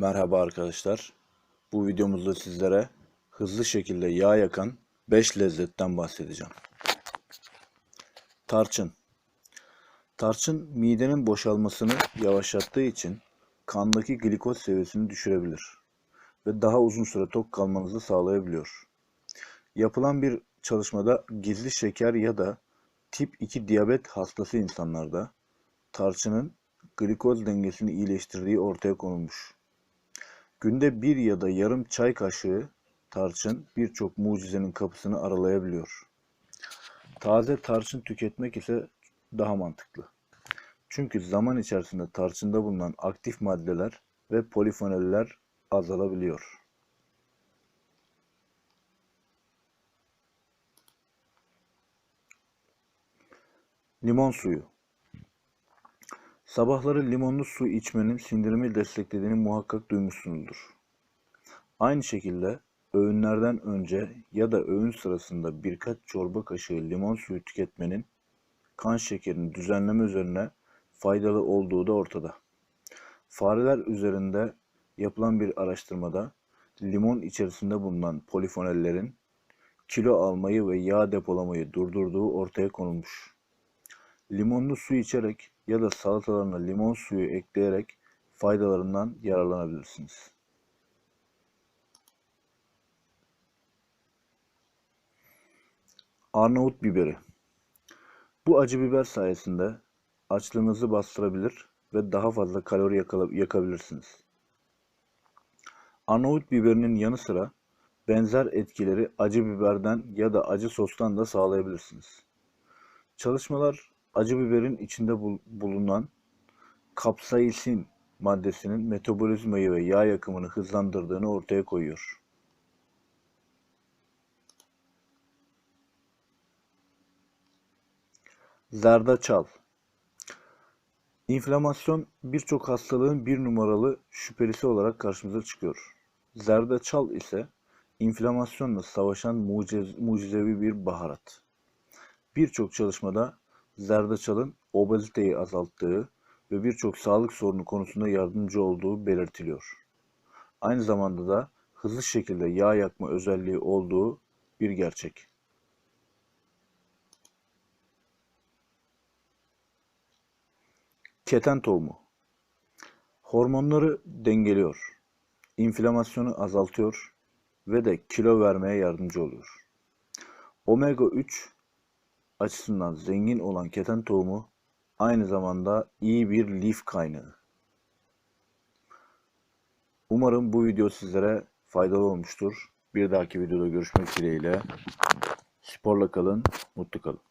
Merhaba arkadaşlar. Bu videomuzda sizlere hızlı şekilde yağ yakan 5 lezzetten bahsedeceğim. Tarçın. Tarçın midenin boşalmasını yavaşlattığı için kandaki glikoz seviyesini düşürebilir ve daha uzun süre tok kalmanızı sağlayabiliyor. Yapılan bir çalışmada gizli şeker ya da tip 2 diyabet hastası insanlarda tarçının glikoz dengesini iyileştirdiği ortaya konulmuş. Günde bir ya da yarım çay kaşığı tarçın birçok mucizenin kapısını aralayabiliyor. Taze tarçın tüketmek ise daha mantıklı. Çünkü zaman içerisinde tarçında bulunan aktif maddeler ve polifenoller azalabiliyor. Limon suyu Sabahları limonlu su içmenin sindirimi desteklediğini muhakkak duymuşsunuzdur. Aynı şekilde öğünlerden önce ya da öğün sırasında birkaç çorba kaşığı limon suyu tüketmenin kan şekerini düzenleme üzerine faydalı olduğu da ortada. Fareler üzerinde yapılan bir araştırmada limon içerisinde bulunan polifenollerin kilo almayı ve yağ depolamayı durdurduğu ortaya konulmuş. Limonlu su içerek ya da salatalarına limon suyu ekleyerek faydalarından yararlanabilirsiniz. Arnavut biberi. Bu acı biber sayesinde açlığınızı bastırabilir ve daha fazla kalori yakabilirsiniz. Arnavut biberinin yanı sıra benzer etkileri acı biberden ya da acı sostan da sağlayabilirsiniz. Çalışmalar acı biberin içinde bul- bulunan kapsaisin maddesinin metabolizmayı ve yağ yakımını hızlandırdığını ortaya koyuyor. Zerdeçal İnflamasyon birçok hastalığın bir numaralı şüphelisi olarak karşımıza çıkıyor. Zerdeçal ise inflamasyonla savaşan muciz- mucizevi bir baharat. Birçok çalışmada zerdeçalın obeziteyi azalttığı ve birçok sağlık sorunu konusunda yardımcı olduğu belirtiliyor. Aynı zamanda da hızlı şekilde yağ yakma özelliği olduğu bir gerçek. Keten tohumu hormonları dengeliyor, inflamasyonu azaltıyor ve de kilo vermeye yardımcı oluyor. Omega 3 açısından zengin olan keten tohumu aynı zamanda iyi bir lif kaynağı. Umarım bu video sizlere faydalı olmuştur. Bir dahaki videoda görüşmek dileğiyle. Sporla kalın, mutlu kalın.